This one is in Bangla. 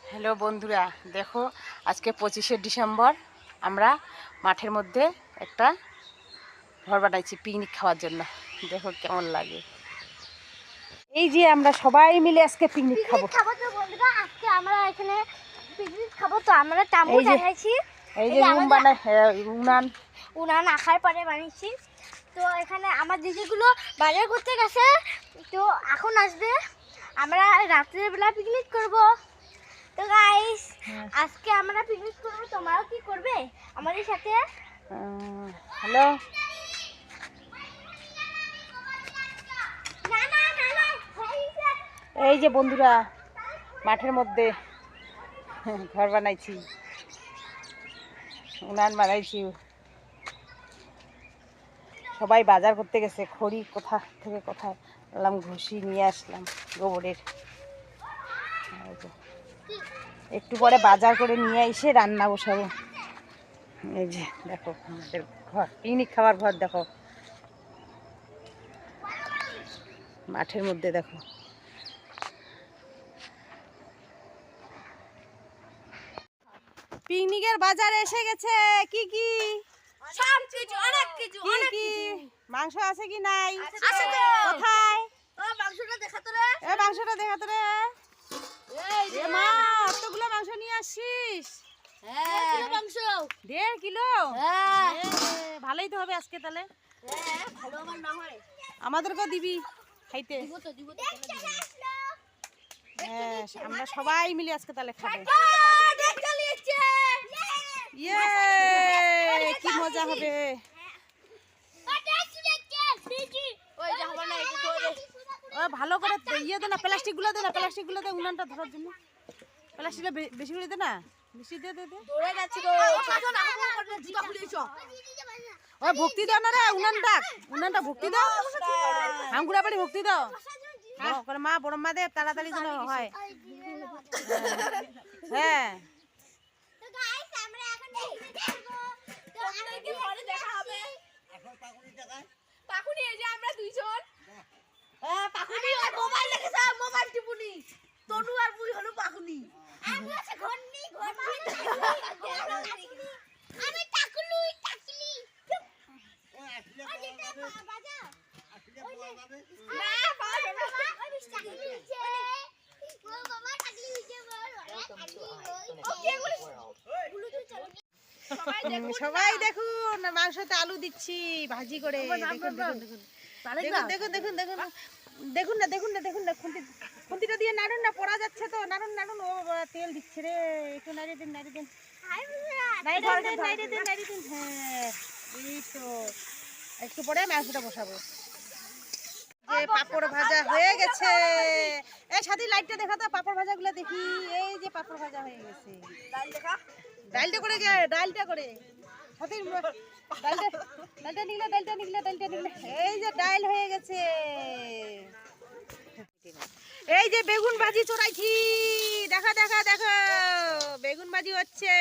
হ্যালো বন্ধুরা দেখো আজকে পঁচিশে ডিসেম্বর আমরা মাঠের মধ্যে একটা ঘর বানাইছি পিকনিক খাওয়ার জন্য। দেখো কেমন লাগে। এই যে আমরা সবাই মিলে আজকে পিকনিক খাব। খাব তো বন্ধুরা আজকে আমরা এখানে পিকনিক খাব তো আমরা তাম্বু দেখাইছি এই যে রুম বানাই হ্যাঁ, উনান। উনান আখার পরে বানিয়েছি। তো এখানে আমার দিদিগুলো বাজার করতে গেছে। তো এখন আসবে। আমরা বেলা পিকনিক করব। তো গাইস। আজকে আমরা পিকনিক করব তোমরাও কি করবে আমাদের সাথে হ্যালো। এই যে বন্ধুরা মাঠের মধ্যে ঘর বানাইছি উনান বানাইছি সবাই বাজার করতে গেছে খড়ি কোথা থেকে কোথায় এলাম ঘুষি নিয়ে আসলাম গোবরের। একটু পরে বাজার করে নিয়ে এসে রান্না বসাবো। এই যে দেখো আমাদের ঘর পিকনিক খাওয়ার ঘর দেখো। মাঠের মধ্যে দেখো। পিকনিকের বাজারে এসে গেছে কি কি? সব কিছু অনেক কিছু মাংস আছে কি নাই? আছে। কোথায়? ও মাংসটা দেখা তো রে। এ মাংসটা দেখা তো রে। মা অতগুলো মাংস নিয়ে আসিস হ্যাঁ। মাংস। দেড় কিলো? হ্যাঁ। ভালোই তো হবে আজকে তাহলে। হ্যাঁ ভালো আমার না আমাদেরকেও দিবি খাইতে। দিব তো দিব তো হ্যাঁ আমরা সবাই মিলে আজকে তাহলে খাব। ইয়ে কি মজা হবে ওই যে হবে না এটা ধরে ও ভালো করে ইয়ে দে না প্লাস্টিকগুলো দে না প্লাস্টিকগুলো দে উনানটা ধরার জন্য। প্লাস্টিকটা বেশি করে দে না বেশি দে দে দে। ও ভক্তি দাও না রে উনান ডাক উনানটা ভক্তি দাও। আমগুড়া বাড়ি ভক্তি দাও। দাও, করে মা বড় মা দে তাড়াতাড়ি যেন হয়। হ্যাঁ। তো গাইস এখন দেখব তো আমাদেরকে পরে দেখা হবে। পাকুনি এই যে আমরা দুইজন। হ্যাঁ। পাকুনি আর মোবাইল লেগেছে মোবাইল টিপুনি। তনু আর মুই হলো পাকুনি আমি আছে ঘন্নি ঘন্নি। আমি টাকলু সবাই দেখুন মাংসতে আলু দিচ্ছি ভাজি করে। দেখুন দেখুন দেখুন। দেখুন দেখুন দেখুন দেখুন। না দেখুন না দেখুন না খুন্তি খুন্তিটা দিয়ে নাড়ুন না পড়া যাচ্ছে তো। নাড়ুন নাড়ুন ও তেল দিচ্ছে রে। একটু নাড়িয়ে দিন নাড়িয়ে দিন। নাড়িয়ে দিন নাড়িয়ে দিন হ্যাঁ এই তো। একটু পরে মাংসটা বসাবো। যে পাপড় ভাজা হয়ে গেছে। এই সাথী লাইটটা দেখা তো পাপড় ভাজাগুলো দেখি। এই যে পাপড় ভাজা হয়ে গেছে। ডাল দেখা। ডালটা করে ডালটা করে। নিগলে এই যে হয়ে গেছে। এই যে বেগুন ভাজি চড়াইছি দেখা দেখা, দেখো। বেগুন বাজি হচ্ছে।